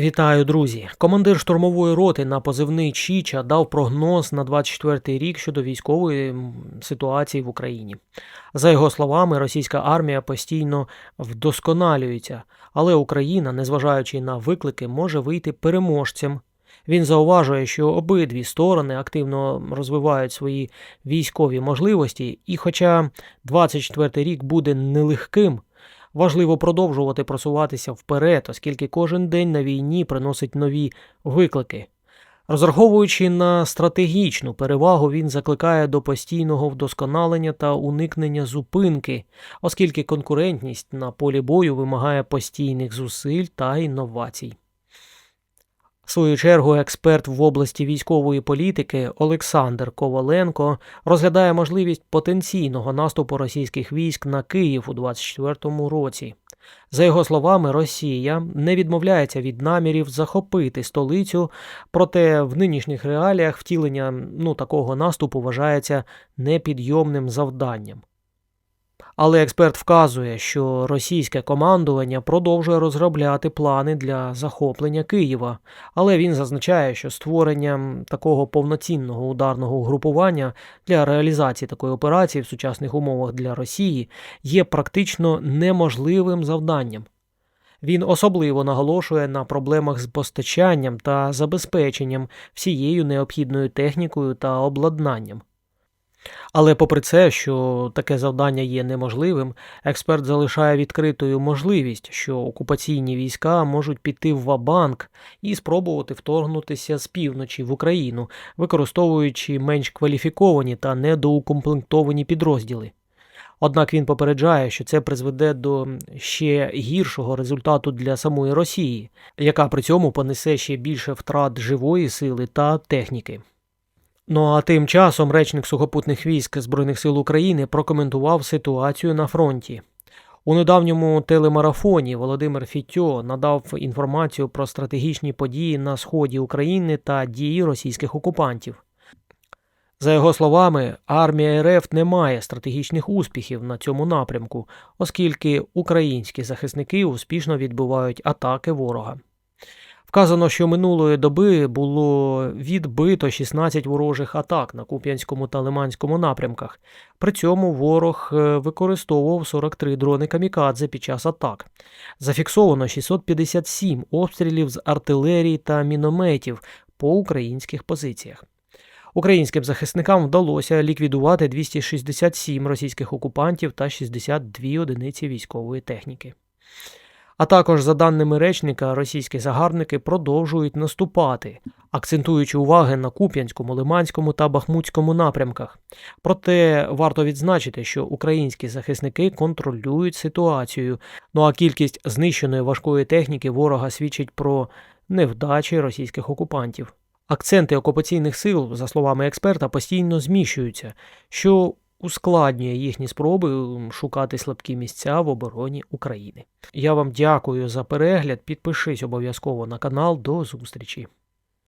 Вітаю, друзі! Командир штурмової роти на позивний Чіча дав прогноз на 24-й рік щодо військової ситуації в Україні. За його словами, російська армія постійно вдосконалюється, але Україна, незважаючи на виклики, може вийти переможцем. Він зауважує, що обидві сторони активно розвивають свої військові можливості, і хоча 24-й рік буде нелегким, Важливо продовжувати просуватися вперед, оскільки кожен день на війні приносить нові виклики. Розраховуючи на стратегічну перевагу, він закликає до постійного вдосконалення та уникнення зупинки, оскільки конкурентність на полі бою вимагає постійних зусиль та інновацій. Свою чергу, експерт в області військової політики Олександр Коваленко розглядає можливість потенційного наступу російських військ на Київ у 2024 році. За його словами, Росія не відмовляється від намірів захопити столицю, проте в нинішніх реаліях втілення ну, такого наступу вважається непідйомним завданням. Але експерт вказує, що російське командування продовжує розробляти плани для захоплення Києва, але він зазначає, що створення такого повноцінного ударного угрупування для реалізації такої операції в сучасних умовах для Росії є практично неможливим завданням. Він особливо наголошує на проблемах з постачанням та забезпеченням всією необхідною технікою та обладнанням. Але попри це, що таке завдання є неможливим, експерт залишає відкритою можливість, що окупаційні війська можуть піти в Вабанк і спробувати вторгнутися з півночі в Україну, використовуючи менш кваліфіковані та недоукомплектовані підрозділи. Однак він попереджає, що це призведе до ще гіршого результату для самої Росії, яка при цьому понесе ще більше втрат живої сили та техніки. Ну а тим часом речник сухопутних військ Збройних сил України прокоментував ситуацію на фронті. У недавньому телемарафоні Володимир Фітьо надав інформацію про стратегічні події на сході України та дії російських окупантів. За його словами, армія РФ не має стратегічних успіхів на цьому напрямку, оскільки українські захисники успішно відбивають атаки ворога. Вказано, що минулої доби було відбито 16 ворожих атак на Куп'янському та Лиманському напрямках. При цьому ворог е, використовував 43 дрони камікадзе під час атак. Зафіксовано 657 обстрілів з артилерії та мінометів по українських позиціях. Українським захисникам вдалося ліквідувати 267 російських окупантів та 62 одиниці військової техніки. А також, за даними речника, російські загарбники продовжують наступати, акцентуючи уваги на Куп'янському, Лиманському та Бахмутському напрямках. Проте варто відзначити, що українські захисники контролюють ситуацію. Ну а кількість знищеної важкої техніки ворога свідчить про невдачі російських окупантів. Акценти окупаційних сил, за словами експерта, постійно зміщуються, що ускладнює їхні спроби шукати слабкі місця в обороні України. Я вам дякую за перегляд. Підпишись обов'язково на канал. До зустрічі!